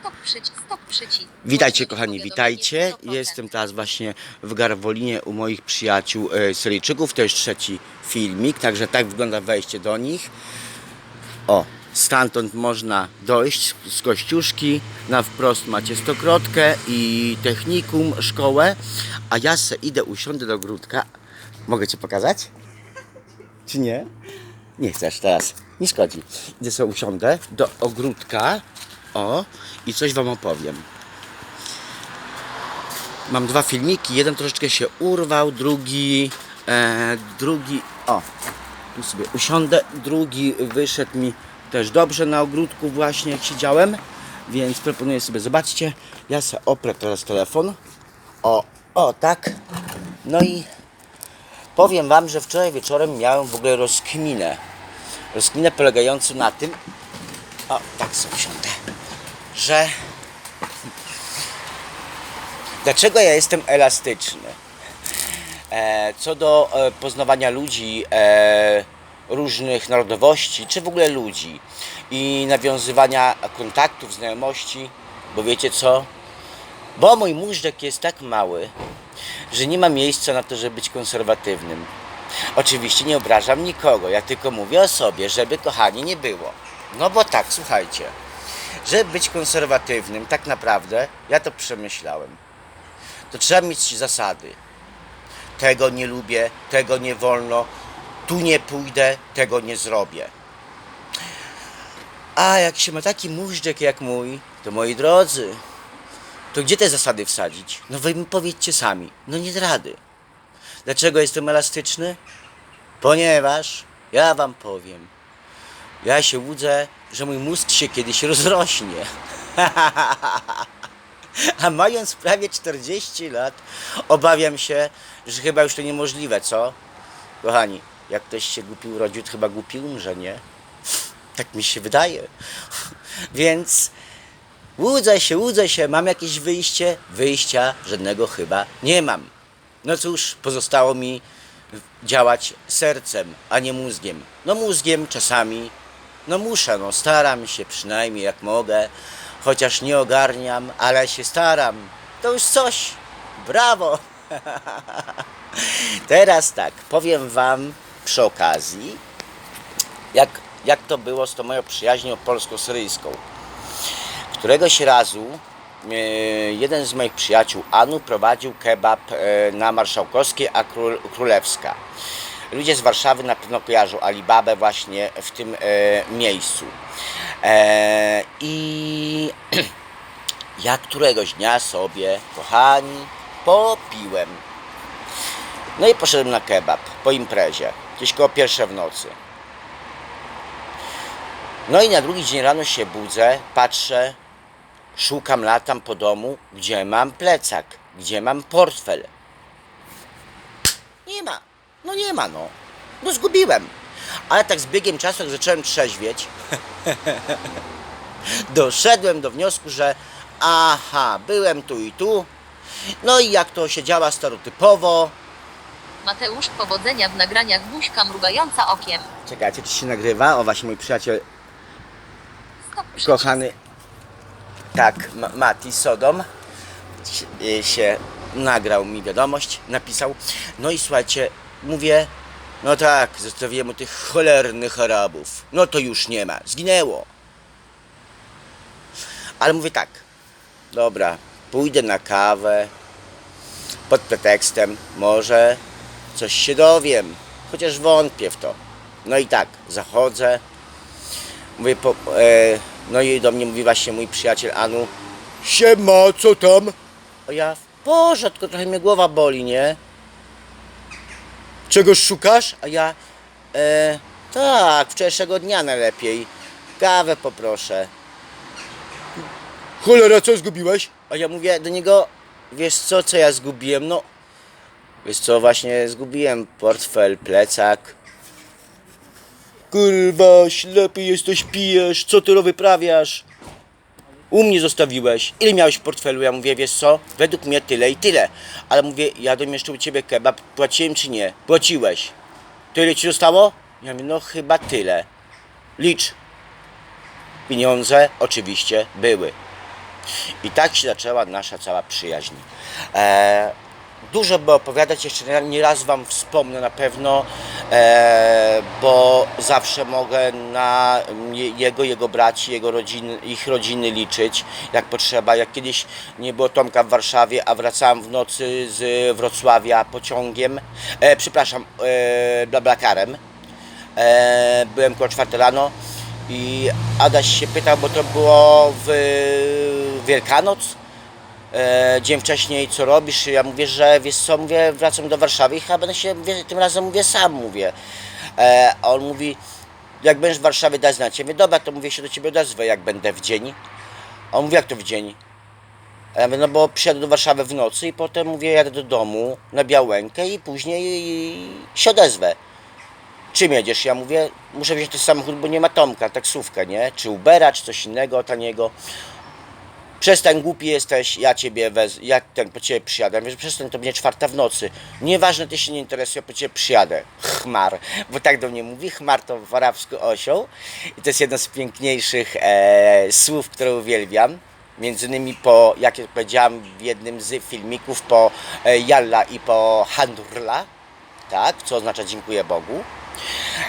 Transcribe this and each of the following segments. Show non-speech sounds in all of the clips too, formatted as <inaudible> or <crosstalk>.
Stop przycisk, stop przycisk. Witajcie kochani, witajcie. 100%. Jestem teraz właśnie w Garwolinie u moich przyjaciół e, Syryjczyków. To jest trzeci filmik, także tak wygląda wejście do nich. O, stamtąd można dojść z Kościuszki. Na wprost macie Stokrotkę i technikum, szkołę. A ja se idę, usiądę do ogródka. Mogę Ci pokazać? Czy nie? Nie chcesz teraz. Nie szkodzi. Idę sobie usiądę do ogródka. O, i coś Wam opowiem. Mam dwa filmiki. Jeden troszeczkę się urwał, drugi. E, drugi. O, tu sobie usiądę. Drugi wyszedł mi też dobrze na ogródku, właśnie jak siedziałem. Więc proponuję sobie, zobaczcie. Ja sobie oprę teraz telefon. O, o, tak. No i powiem Wam, że wczoraj wieczorem miałem w ogóle rozkminę. Rozkminę polegającą na tym, o, tak sobie usiądę, że dlaczego ja jestem elastyczny? E, co do e, poznawania ludzi e, różnych narodowości, czy w ogóle ludzi i nawiązywania kontaktów, znajomości, bo wiecie co? Bo mój móżdżek jest tak mały, że nie ma miejsca na to, żeby być konserwatywnym. Oczywiście nie obrażam nikogo, ja tylko mówię o sobie, żeby kochani nie było. No bo tak, słuchajcie, żeby być konserwatywnym, tak naprawdę, ja to przemyślałem, to trzeba mieć zasady. Tego nie lubię, tego nie wolno, tu nie pójdę, tego nie zrobię. A jak się ma taki móżdżek jak mój, to moi drodzy, to gdzie te zasady wsadzić? No wy mi powiedzcie sami. No nie rady. Dlaczego jestem elastyczny? Ponieważ ja wam powiem. Ja się łudzę, że mój mózg się kiedyś rozrośnie. <laughs> A mając prawie 40 lat, obawiam się, że chyba już to niemożliwe, co? Kochani, jak ktoś się głupi urodził, to chyba głupi umrze, nie? Tak mi się wydaje. <laughs> Więc Łudzę się, łudzę się, mam jakieś wyjście? Wyjścia żadnego chyba nie mam. No cóż, pozostało mi działać sercem, a nie mózgiem. No mózgiem czasami, no muszę, no staram się przynajmniej jak mogę, chociaż nie ogarniam, ale się staram. To już coś. Brawo! <laughs> Teraz tak, powiem Wam przy okazji, jak, jak to było z tą moją przyjaźnią polsko-syryjską. Któregoś razu e, jeden z moich przyjaciół, Anu, prowadził kebab e, na Marszałkowskiej, a Król, Królewska. Ludzie z Warszawy na pewno kojarzą Alibabę właśnie w tym e, miejscu. E, I <clears throat> ja któregoś dnia sobie, kochani, popiłem. No i poszedłem na kebab po imprezie, gdzieś koło pierwsze w nocy. No i na drugi dzień rano się budzę, patrzę, szukam, latam po domu, gdzie mam plecak, gdzie mam portfel. Nie ma, no nie ma, no. No zgubiłem. Ale tak z biegiem czasu, jak zacząłem trzeźwieć, <laughs> doszedłem do wniosku, że aha, byłem tu i tu. No i jak to się działa stereotypowo, Mateusz, powodzenia w nagraniach buźka mrugająca okiem. czekajcie, czy się nagrywa? O, właśnie mój przyjaciel Stop przycisk. kochany, tak, Ma- Mati Sodom się- y, się nagrał mi wiadomość, napisał. No i słuchajcie, mówię, no tak, zostawiłem mu tych cholernych Arabów. No to już nie ma, zginęło. Ale mówię tak, dobra, pójdę na kawę pod pretekstem, może coś się dowiem, chociaż wątpię w to. No i tak, zachodzę, Mówię, po, e, no i do mnie mówi właśnie mój przyjaciel Anu. Siema, co tam? A ja, w porządku, trochę mnie głowa boli, nie? Czegoś szukasz? A ja, e, tak, wczorajszego dnia najlepiej. Kawę poproszę. Cholera, co zgubiłeś? A ja mówię do niego, wiesz co, co ja zgubiłem? No, wiesz co, właśnie zgubiłem portfel, plecak. Kurwa, ślepy jesteś, pijesz, co ty wyprawiasz? U mnie zostawiłeś. Ile miałeś w portfelu? Ja mówię, wiesz co? Według mnie tyle i tyle. Ale mówię, jadłem jeszcze u ciebie kebab. Płaciłem czy nie? Płaciłeś. Tyle ci zostało? Ja mówię, no chyba tyle. Licz. Pieniądze oczywiście były. I tak się zaczęła nasza cała przyjaźń. E, dużo by opowiadać, jeszcze nie raz Wam wspomnę na pewno, e, bo zawsze mogę na je- jego, jego braci, jego rodziny, ich rodziny liczyć, jak potrzeba. Jak kiedyś nie było Tomka w Warszawie, a wracałem w nocy z Wrocławia pociągiem, e, przepraszam, e, blablakarem, e, byłem koło czwartej rano i Adaś się pytał, bo to było w Wielkanoc, e, dzień wcześniej, co robisz? Ja mówię, że wiesz co, mówię, wracam do Warszawy i chyba będę się, tym razem mówię sam, mówię. E, a on mówi, jak będziesz w Warszawie, daj znać. Ja mówię, dobra, to mówię się do ciebie odezwę, jak będę w dzień. A on mówi, jak to w dzień? Ja mówię, no bo przyjadę do Warszawy w nocy i potem mówię, jadę do domu na Białękę i później się odezwę. Czym jedziesz? Ja mówię, muszę wziąć ten samochód, bo nie ma Tomka, taksówkę, nie? Czy Ubera, czy coś innego taniego. Przestań, głupi jesteś, ja ciebie wez, ja ten po ciebie przyjadę. Wiesz, przestań, to będzie czwarta w nocy. Nieważne, ty się nie interesuje, po ciebie przyjadę. Chmar, bo tak do mnie mówi. Chmar to w arabsku osioł. I to jest jedno z piękniejszych e, słów, które uwielbiam. Między innymi po, jak powiedziałem w jednym z filmików, po e, Jalla i po Handurla, tak, co oznacza dziękuję Bogu.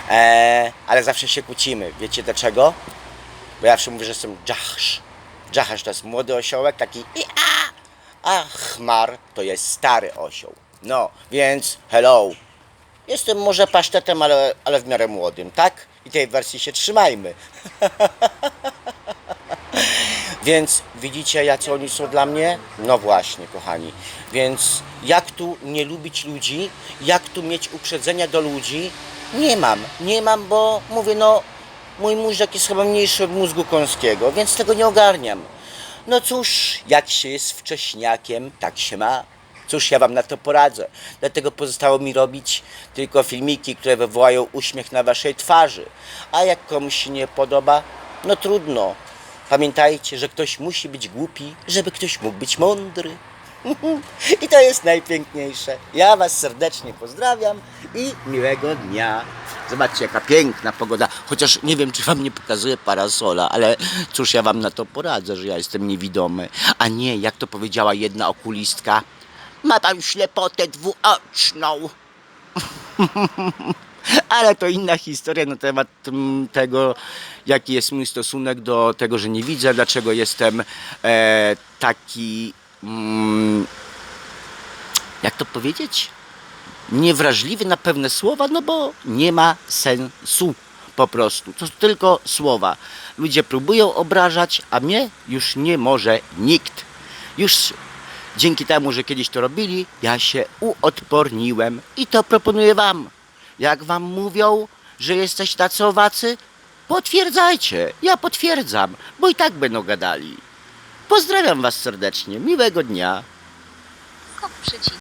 E, ale zawsze się kłócimy. Wiecie dlaczego? Bo ja zawsze mówię, że jestem Jahsz. Jahsz to jest młody osiołek, taki i a, a Chmar to jest stary osioł. No, więc hello. Jestem może pasztetem, ale, ale w miarę młodym, tak? I tej wersji się trzymajmy. <laughs> Więc widzicie, jacy oni są dla mnie? No właśnie, kochani. Więc jak tu nie lubić ludzi, jak tu mieć uprzedzenia do ludzi? Nie mam, nie mam, bo mówię, no, mój mózg jest chyba mniejszy od mózgu końskiego, więc tego nie ogarniam. No cóż, jak się jest wcześniakiem, tak się ma. Cóż, ja wam na to poradzę. Dlatego pozostało mi robić tylko filmiki, które wywołają uśmiech na waszej twarzy. A jak komuś się nie podoba, no trudno. Pamiętajcie, że ktoś musi być głupi, żeby ktoś mógł być mądry. <laughs> I to jest najpiękniejsze. Ja Was serdecznie pozdrawiam i miłego dnia. Zobaczcie, jaka piękna pogoda. Chociaż nie wiem, czy Wam nie pokazuję parasola, ale cóż, ja Wam na to poradzę, że ja jestem niewidomy. A nie, jak to powiedziała jedna okulistka, ma Pan ślepotę dwuoczną. <laughs> Ale to inna historia na temat tego, jaki jest mój stosunek do tego, że nie widzę, dlaczego jestem e, taki, mm, jak to powiedzieć, niewrażliwy na pewne słowa, no bo nie ma sensu po prostu. To tylko słowa. Ludzie próbują obrażać, a mnie już nie może nikt. Już dzięki temu, że kiedyś to robili, ja się uodporniłem i to proponuję wam. Jak wam mówią, że jesteś tacy owacy, potwierdzajcie. Ja potwierdzam, bo i tak będą gadali. Pozdrawiam was serdecznie. Miłego dnia. Kop.